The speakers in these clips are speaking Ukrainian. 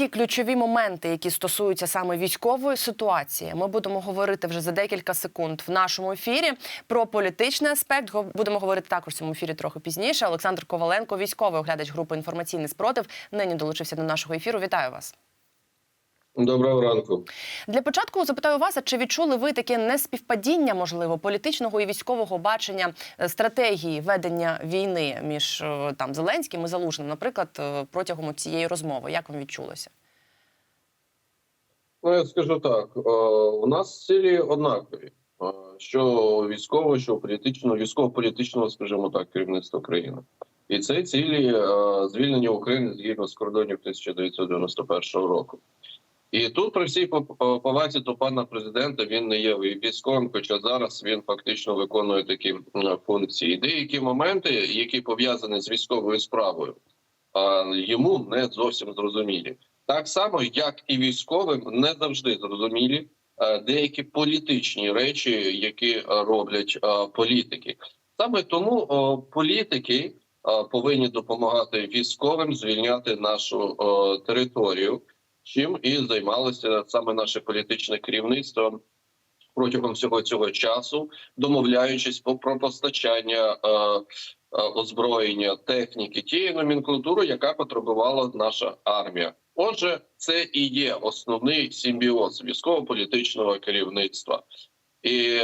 ті ключові моменти, які стосуються саме військової ситуації, ми будемо говорити вже за декілька секунд в нашому ефірі. Про політичний аспект будемо говорити також в цьому ефірі трохи пізніше. Олександр Коваленко, військовий оглядач групи інформаційний спротив, нині долучився до нашого ефіру. Вітаю вас. Доброго ранку. Для початку запитаю вас, а чи відчули ви таке неспівпадіння, можливо, політичного і військового бачення е, стратегії ведення війни між е, там Зеленським і Залужним, наприклад, е, протягом цієї розмови? Як вам відчулося? Ну, я скажу так: у нас цілі однакові. Що військового, що політичного, військово-політичного, скажімо так, керівництва країни. І це цілі звільнення України згідно з кордонів 1991 року. І тут, при всій повазі до пана президента, він не є військовим, хоча зараз він фактично виконує такі функції. Деякі моменти, які пов'язані з військовою справою, йому не зовсім зрозумілі. Так само, як і військовим, не завжди зрозумілі деякі політичні речі, які роблять політики. Саме тому політики повинні допомагати військовим звільняти нашу територію, чим і займалося саме наше політичне керівництво протягом всього цього часу, домовляючись про постачання. е, е, Озброєння техніки тієї номенклатури, яка потребувала наша армія. Отже, це і є основний симбіоз військово-політичного керівництва. І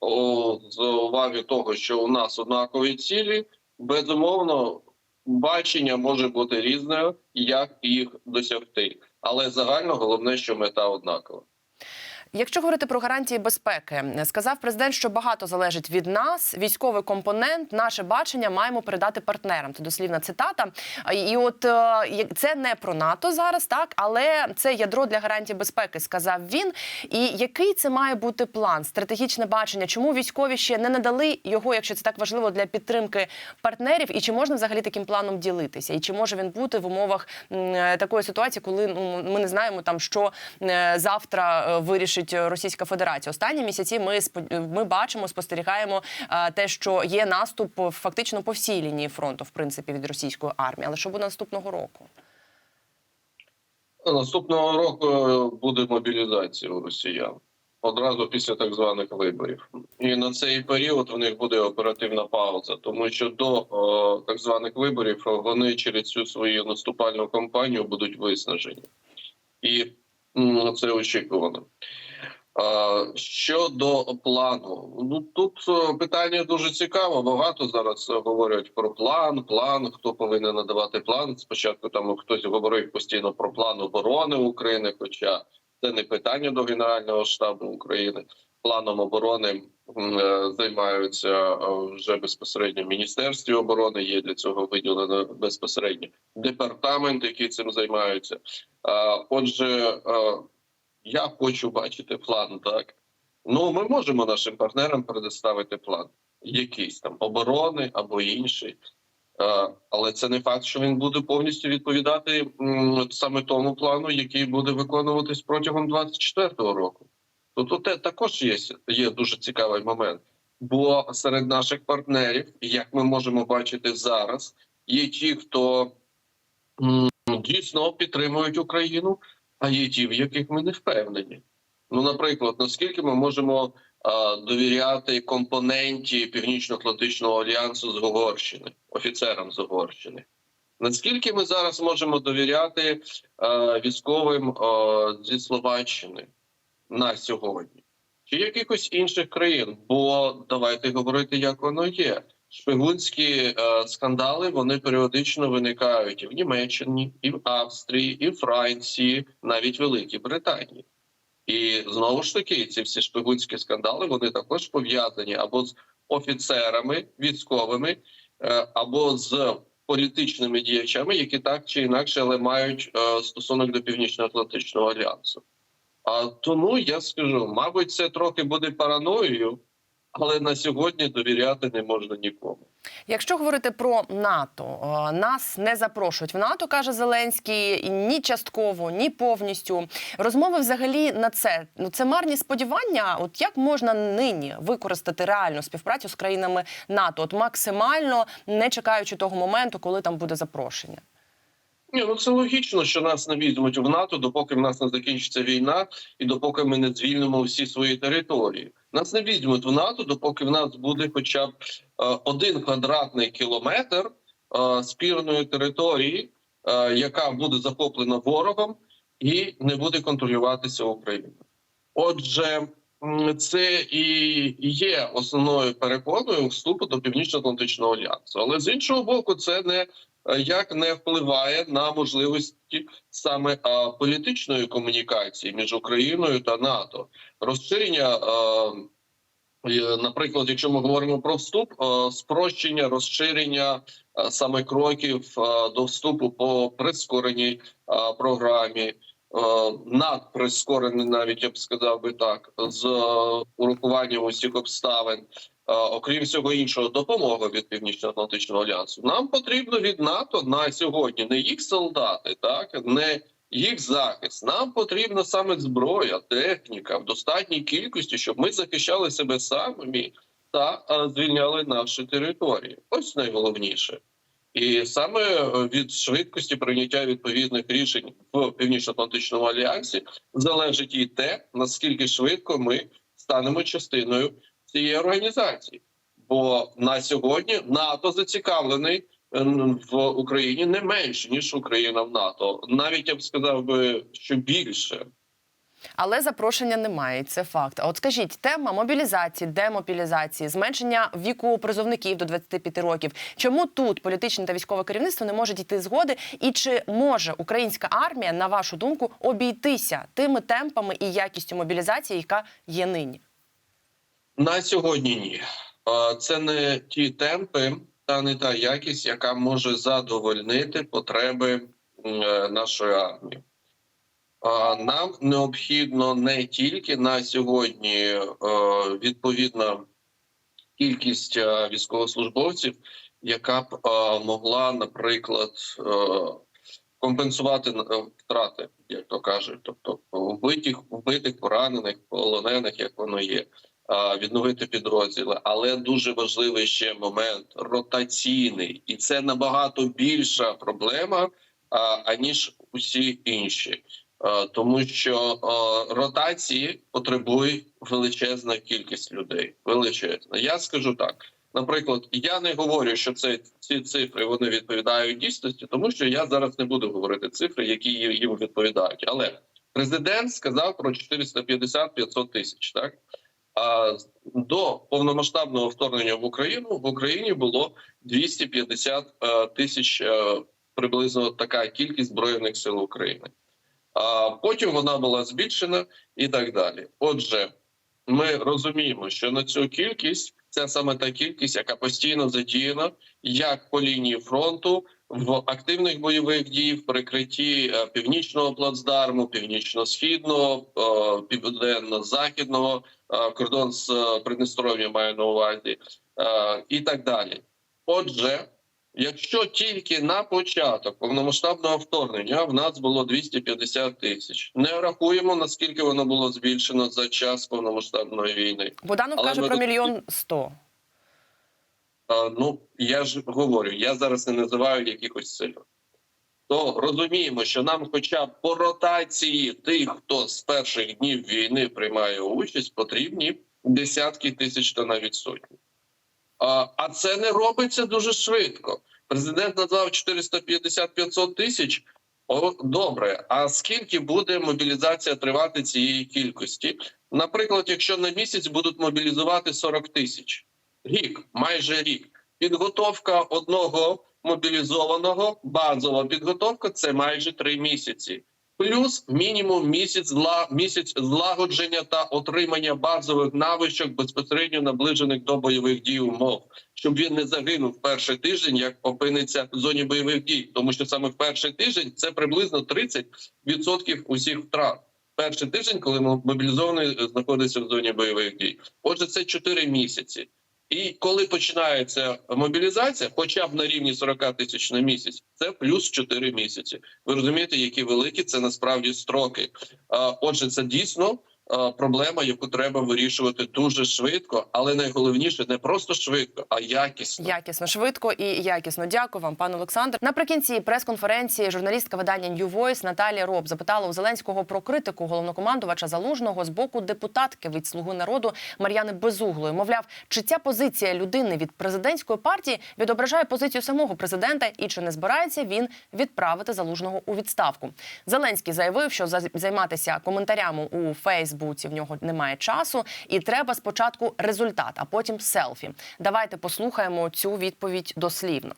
о, з уваги того, що у нас однакові цілі, безумовно, бачення може бути різною, як їх досягти. Але загально головне, що мета однакова. Якщо говорити про гарантії безпеки, сказав президент, що багато залежить від нас. Військовий компонент, наше бачення маємо передати партнерам. Це дослівна цитата. І от е, це не про НАТО зараз, так але це ядро для гарантії безпеки, сказав він. І який це має бути план, стратегічне бачення? Чому військові ще не надали його, якщо це так важливо для підтримки партнерів? І чи можна взагалі таким планом ділитися? І чи може він бути в умовах е, такої ситуації, коли ну ми не знаємо там, що е, завтра е, вирішить Російська Федерація? Останні місяці ми спо- ми бачимо, спостерігаємо е, те, що є наступ е, фактично по всій лінії фронту, в принципі, від російської армії. Але що буде наступного року? Наступного року е, буде мобілізація у росіян одразу після так званих виборів. І на цей період у них буде оперативна пауза, тому що до е, так званих виборів вони через цю свою наступальну кампанію будуть виснажені, і м, це очікувано. Щодо плану, ну тут е, питання дуже цікаве. Багато зараз е, говорять про план. План, хто повинен надавати план. Спочатку там хтось говорив постійно про план оборони України, хоча це не питання до Генерального штабу України. Планом оборони е, займаються вже безпосередньо Міністерстві оборони. Є для цього виділено безпосередньо департамент, який цим займаються. Отже, я хочу бачити план, так. Ну, ми можемо нашим партнерам предоставити план, якийсь там оборони або інший. Е, Але це не факт, що він буде повністю відповідати саме тому плану, який буде виконуватись протягом 24-го року. Тобто те також є, є дуже цікавий момент. Бо серед наших партнерів, як ми можемо бачити зараз, є ті, хто дійсно підтримують Україну, а є ті, в яких ми не впевнені. Ну, наприклад, наскільки ми можемо а, довіряти компоненті Північно-Атлантичного альянсу з Угорщини, офіцерам з Угорщини? Наскільки ми зараз можемо довіряти а, військовим а, зі Словаччини на сьогодні? Чи якихось інших країн? Бо давайте говорити, як воно є. Шпигунські е, скандали вони періодично виникають і в Німеччині, і в Австрії, і в Франції, навіть Великій Британії. І знову ж таки, ці всі шпигунські скандали вони також пов'язані або з офіцерами військовими, е, або з політичними діячами, які так чи інакше але мають е, стосунок до Північно-Атлантичного альянсу. А тому я скажу, мабуть, це трохи буде параноєю, але на сьогодні довіряти не можна нікому. Якщо говорити про НАТО, е, нас не запрошують в НАТО, каже Зеленський, ні частково, ні повністю. Розмови взагалі на це ну це марні сподівання. От як можна нині використати реальну співпрацю з країнами НАТО, от максимально не чекаючи того моменту, коли там буде запрошення. Ні, ну це логічно, що нас не візьмуть в НАТО, допоки в нас не закінчиться війна, і допоки ми не звільнимо всі свої території. Нас не візьмуть в НАТО, допоки в нас буде хоча б е, один квадратний кілометр е, спірної території, е, яка буде захоплена ворогом і не буде контролюватися Україною. Отже, це і є основною перепоною вступу до Північно-Атлантичного альянсу. Але з іншого боку, це не як не впливає на можливості саме політичної комунікації між Україною та НАТО, розширення. е, Наприклад, якщо ми говоримо про вступ, е, спрощення, розширення е, саме кроків е, до вступу по прискореній е, програмі, е, надприскорений, навіть я б сказав би так, з е, урахуванням усіх обставин. Е, Окрім всього іншого, допомога від Північно-Атлантичного альянсу. Нам потрібно від НАТО на сьогодні не їх солдати, так не їх захист. Нам потрібна саме зброя, техніка в достатній кількості, щоб ми захищали себе самі та е, звільняли наші території. Ось найголовніше. І саме е, від швидкості прийняття відповідних рішень в Північно-Атлантичному альянсі залежить і те, наскільки швидко ми станемо частиною цієї організації. Бо на сьогодні НАТО зацікавлений е, в Україні не менше ніж Україна в НАТО. Навіть я б сказав би, що більше. Але запрошення немає, це факт. А от скажіть, тема мобілізації, демобілізації, зменшення віку призовників до 25 років. Чому тут політичне та військове керівництво не може дійти згоди? І чи може українська армія, на вашу думку, обійтися тими темпами і якістю мобілізації, яка є нині? На сьогодні ні. Це не ті темпи та не та якість, яка може задовольнити потреби е, нашої армії. Нам необхідно не тільки на сьогодні е, відповідна кількість е, військовослужбовців, яка б могла, наприклад, компенсувати втрати, як то кажуть, тобто вбитих, вбитих, поранених, полонених, як воно є відновити підрозділи, але дуже важливий ще момент ротаційний, і це набагато більша проблема аніж усі інші, тому що ротації потребує величезна кількість людей. Величезна. Я скажу так. Наприклад, я не говорю, що це ці цифри вони відповідають дійсності, тому що я зараз не буду говорити цифри, які їм відповідають. Але президент сказав про 450-500 тисяч. Так до повномасштабного вторгнення в Україну в Україні було 250 е, тисяч е, приблизно така кількість збройних сил України. А потім вона була збільшена і так далі. Отже, ми розуміємо, що на цю кількість це саме та кількість, яка постійно задіяна як по лінії фронту в активних бойових дій, в прикритті е, північного плацдарму, північно-східного, е, південно-західного е, кордон з Придністров'ям маю на увазі, і так далі. Отже, якщо тільки на початок повномасштабного вторгнення в нас було 250 тисяч, не рахуємо наскільки воно було збільшено за час повномасштабної війни. Буданов Але каже про мільйон сто. Ну я ж говорю, я зараз не називаю якихось цифр. То розуміємо, що нам, хоча б по ротації тих, хто з перших днів війни приймає участь, потрібні десятки тисяч та навіть сотні. А це не робиться дуже швидко. Президент назвав 450-500 тисяч. О, добре. А скільки буде мобілізація тривати цієї кількості? Наприклад, якщо на місяць будуть мобілізувати 40 тисяч, рік, майже рік. Підготовка одного мобілізованого, базова підготовка це майже три місяці. Плюс мінімум місяць місяць злагодження та отримання базових навичок безпосередньо наближених до бойових дій умов, щоб він не загинув перший тиждень, як опиниться в зоні бойових дій, тому що саме в перший тиждень це приблизно 30% усіх втрат. Перший тиждень, коли мобілізований знаходиться в зоні бойових дій. Отже, це 4 місяці. І коли починається мобілізація, хоча б на рівні 40 тисяч на місяць, це плюс 4 місяці. Ви розумієте, які великі це насправді строки. Отже, це дійсно проблема, яку треба вирішувати дуже швидко, але найголовніше не просто швидко, а якісно. Якісно, швидко і якісно. Дякую вам, пане Олександр. Наприкінці прес-конференції журналістка видання New Voice Наталія Роб запитала у Зеленського про критику головнокомандувача залужного з боку депутатки від слуги народу Мар'яни Безуглої. Мовляв, чи ця позиція людини від президентської партії відображає позицію самого президента, і чи не збирається він відправити залужного у відставку? Зеленський заявив, що за- займатися коментарями у Фейсбуці в нього немає часу, і треба спочатку результат, а потім селфі. Давайте послухаємо цю відповідь дослівно.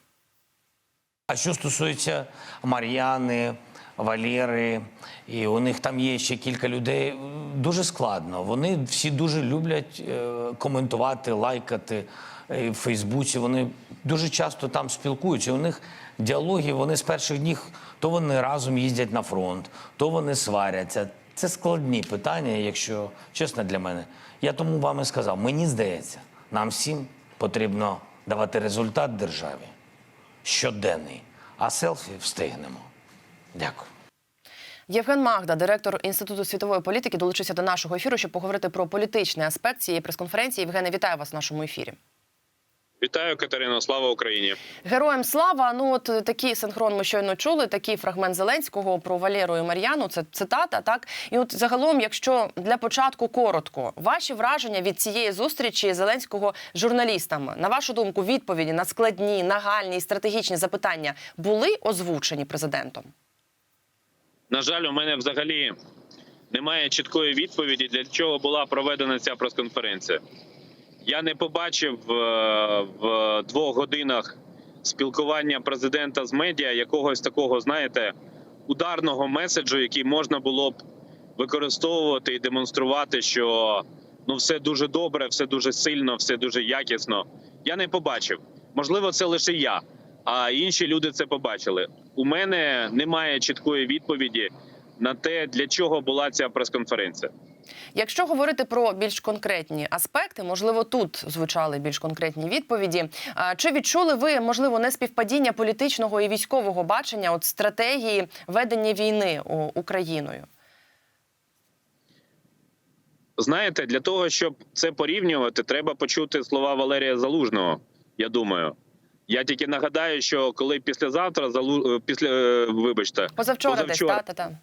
А що стосується Мар'яни, Валєри, і у них там є ще кілька людей, дуже складно. Вони всі дуже люблять е, коментувати, лайкати е, в Фейсбуці. Вони дуже часто там спілкуються. У них діалоги, вони з перших днів, то вони разом їздять на фронт, то вони сваряться. Це складні питання, якщо чесно для мене. Я тому вам і сказав, мені здається, нам всім потрібно давати результат державі щоденний, а селфі встигнемо. Дякую. Євген Магда, директор інституту світової політики, долучився до нашого ефіру, щоб поговорити про політичний аспект цієї прес-конференції. Євгене, вітаю вас в нашому ефірі. Вітаю, Катерино. Слава Україні. Героям слава. Ну от е, такий синхрон ми щойно чули. Такий фрагмент Зеленського про Валеру і Мар'яну. Це цитата. Так і от загалом, якщо для початку коротко, ваші враження від цієї зустрічі Зеленського з журналістами, на вашу думку, відповіді на складні, нагальні і стратегічні запитання були озвучені президентом? На жаль, у мене взагалі немає чіткої відповіді, для чого була проведена ця прес-конференція. Я не побачив е, в двох годинах спілкування президента з медіа якогось такого, знаєте, ударного меседжу, який можна було б використовувати і демонструвати, що ну все дуже добре, все дуже сильно, все дуже якісно. Я не побачив. Можливо, це лише я, а інші люди це побачили. У мене немає чіткої відповіді на те, для чого була ця прес-конференція. Якщо говорити про більш конкретні аспекти, можливо, тут звучали більш конкретні відповіді. Чи відчули ви можливо неспівпадіння політичного і військового бачення от стратегії ведення війни Україною? Знаєте, для того, щоб це порівнювати, треба почути слова Валерія Залужного. Я думаю. Я тільки нагадаю, що коли післязавтра залу... е, після е, вибачте, Позавчора, Позавчора. десь та, та,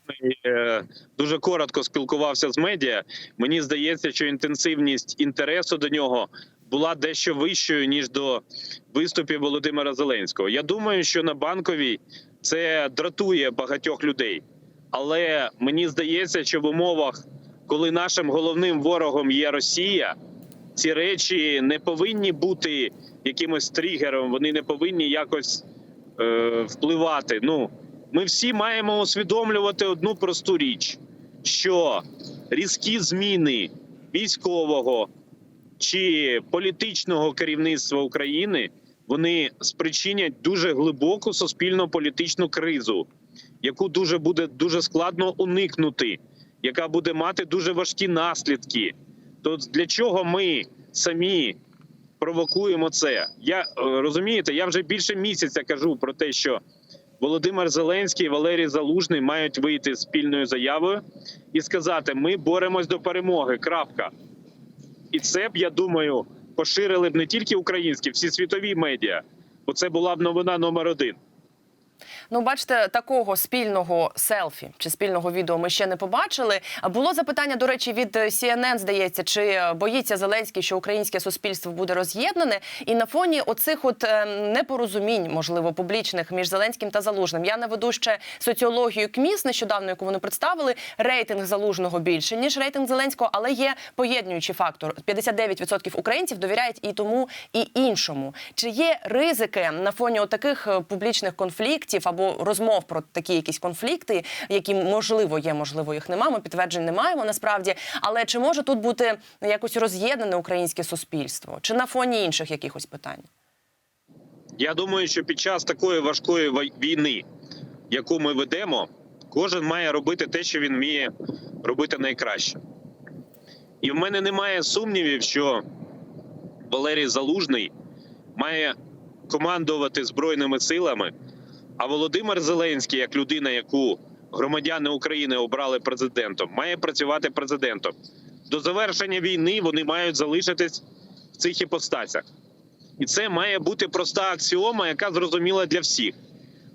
та. е, дуже коротко спілкувався з медіа. Мені здається, що інтенсивність інтересу до нього була дещо вищою ніж до виступів Володимира Зеленського. Я думаю, що на банковій це дратує багатьох людей, але мені здається, що в умовах, коли нашим головним ворогом є Росія, ці речі не повинні бути якимось тригером. Вони не повинні якось е, впливати. Ну ми всі маємо усвідомлювати одну просту річ: що різкі зміни військового чи політичного керівництва України вони спричинять дуже глибоку суспільно-політичну кризу, яку дуже буде дуже складно уникнути, яка буде мати дуже важкі наслідки. То для чого ми самі провокуємо це? Я е, розумієте, я вже більше місяця кажу про те, що Володимир Зеленський і Валерій Залужний мають вийти спільною заявою і сказати: ми боремось до перемоги. Крапка. І це б я думаю поширили б не тільки українські, всі світові медіа, бо це була б новина номер один. Ну, бачите, такого спільного селфі чи спільного відео ми ще не побачили. Було запитання, до речі, від CNN, здається, чи боїться Зеленський, що українське суспільство буде роз'єднане, і на фоні оцих от е, непорозумінь, можливо, публічних між Зеленським та Залужним. Я наведу ще соціологію КМІС нещодавно, яку вони представили. Рейтинг залужного більше ніж рейтинг Зеленського, але є поєднуючий фактор. 59% українців довіряють і тому, і іншому. Чи є ризики на фоні таких публічних конфліктів або розмов про такі якісь конфлікти, які можливо є, можливо, їх немає. Ми підтверджень не маємо насправді. Але чи може тут бути якось роз'єднане українське суспільство, чи на фоні інших якихось питань? Я думаю, що під час такої важкої війни, яку ми ведемо, кожен має робити те, що він вміє робити найкраще. І в мене немає сумнівів, що Валерій Залужний має командувати Збройними силами, а Володимир Зеленський, як людина, яку громадяни України обрали президентом, має працювати президентом. До завершення війни вони мають залишитись в цих іпостасях. І це має бути проста аксіома, яка зрозуміла для всіх.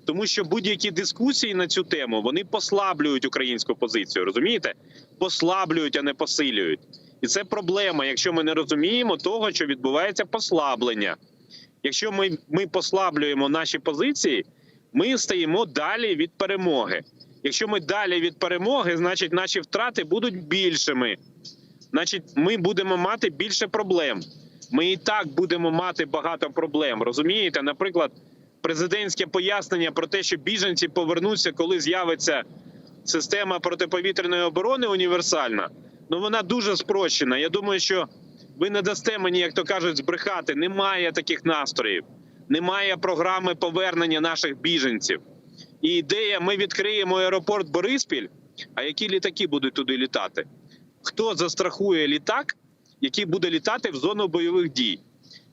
Тому що будь-які дискусії на цю тему вони послаблюють українську позицію. Розумієте? Послаблюють, а не посилюють. І це проблема, якщо ми не розуміємо того, що відбувається послаблення. Якщо ми, ми послаблюємо наші позиції, ми стаємо далі від перемоги. Якщо ми далі від перемоги, значить наші втрати будуть більшими. Значить, ми будемо мати більше проблем. Ми і так будемо мати багато проблем. Розумієте, наприклад, президентське пояснення про те, що біженці повернуться, коли з'явиться система протиповітряної оборони універсальна. Ну вона дуже спрощена. Я думаю, що ви не дасте мені, як то кажуть, збрехати. Немає таких настроїв, немає програми повернення наших біженців. І ідея: ми відкриємо аеропорт Бориспіль. А які літаки будуть туди літати? Хто застрахує літак, який буде літати в зону бойових дій?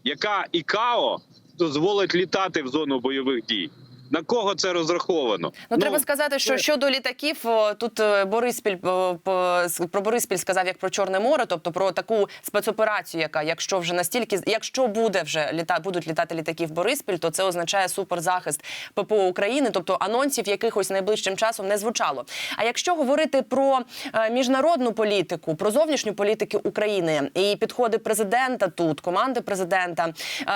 Яка ІКАО дозволить літати в зону бойових дій? На кого це розраховано? Ну, треба сказати, що це- щодо літаків, тут е, Бориспіль про Бориспіль сказав як про Чорне море, тобто про таку спецоперацію, яка, якщо вже настільки, якщо буде вже літа, будуть літати літаки в Бориспіль, то це означає суперзахист ППО України, тобто анонсів якихось найближчим часом не звучало. А якщо говорити про е, міжнародну політику, про зовнішню політику України і підходи президента тут, команди президента,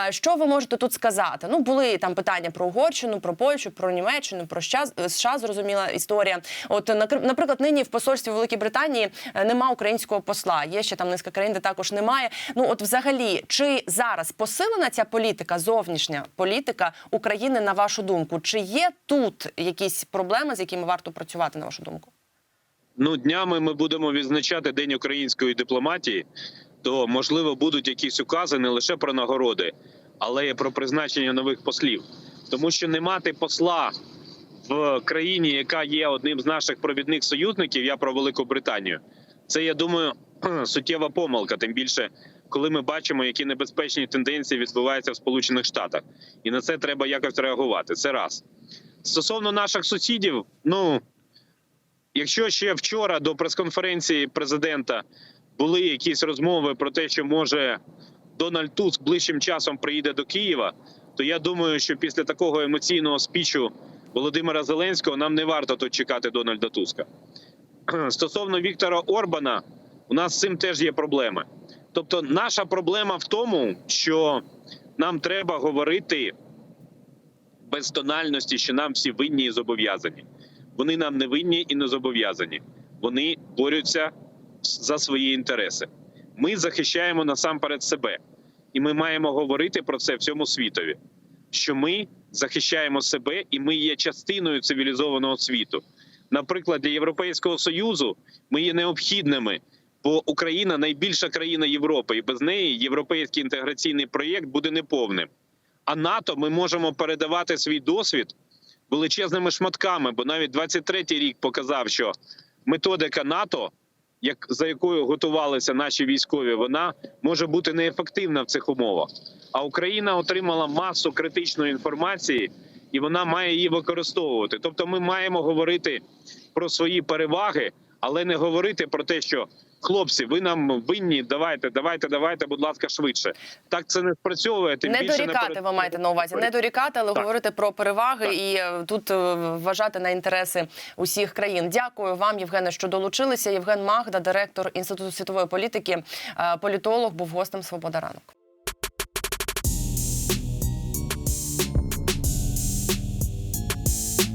е, що ви можете тут сказати? Ну були там питання про Угорщину, про Польщу, про Німеччину, про США, зрозуміла історія. От наприклад, нині в посольстві Великої Британії е, нема українського посла. Є ще там низка країн, де також немає. Ну от, взагалі, чи зараз посилена ця політика, зовнішня політика України, на вашу думку? Чи є тут якісь проблеми, з якими варто працювати, на вашу думку? Ну, днями ми будемо відзначати День української дипломатії, то можливо будуть якісь укази не лише про нагороди, але й про призначення нових послів. Тому що не мати посла в країні, яка є одним з наших провідних союзників, я про Велику Британію. Це я думаю суттєва помилка. Тим більше, коли ми бачимо, які небезпечні тенденції відбуваються в Сполучених Штатах, і на це треба якось реагувати. Це раз стосовно наших сусідів, ну. Якщо ще вчора до прес-конференції президента були якісь розмови про те, що може Дональд Туск ближчим часом приїде до Києва, то я думаю, що після такого емоційного спічу Володимира Зеленського нам не варто тут чекати Дональда Туска. Стосовно Віктора Орбана, у нас з цим теж є проблеми. Тобто, наша проблема в тому, що нам треба говорити без тональності, що нам всі винні і зобов'язані. Вони нам не винні і не зобов'язані. Вони борються за свої інтереси. Ми захищаємо насамперед себе, і ми маємо говорити про це всьому світові. Що ми захищаємо себе, і ми є частиною цивілізованого світу. Наприклад, для Європейського союзу ми є необхідними, бо Україна найбільша країна Європи, і без неї європейський інтеграційний проєкт буде неповним. А НАТО ми можемо передавати свій досвід величезними шматками, бо навіть 23-й рік показав, що методика НАТО, як за якою готувалися наші військові, вона може бути неефективна в цих умовах. А Україна отримала масу критичної інформації, і вона має її використовувати. Тобто, ми маємо говорити про свої переваги, але не говорити про те, що хлопці, ви нам винні, давайте, давайте, давайте, будь ласка, швидше. Так це не спрацьовує. Тим не більше дорікати, перед- ви маєте на увазі, не дорікати, але Так. говорити про переваги Так. і е, тут е, вважати на інтереси усіх країн. Дякую вам, Євгене, що долучилися. Євген Магда, директор інституту світової політики, е, політолог, був гостем Свобода ранок.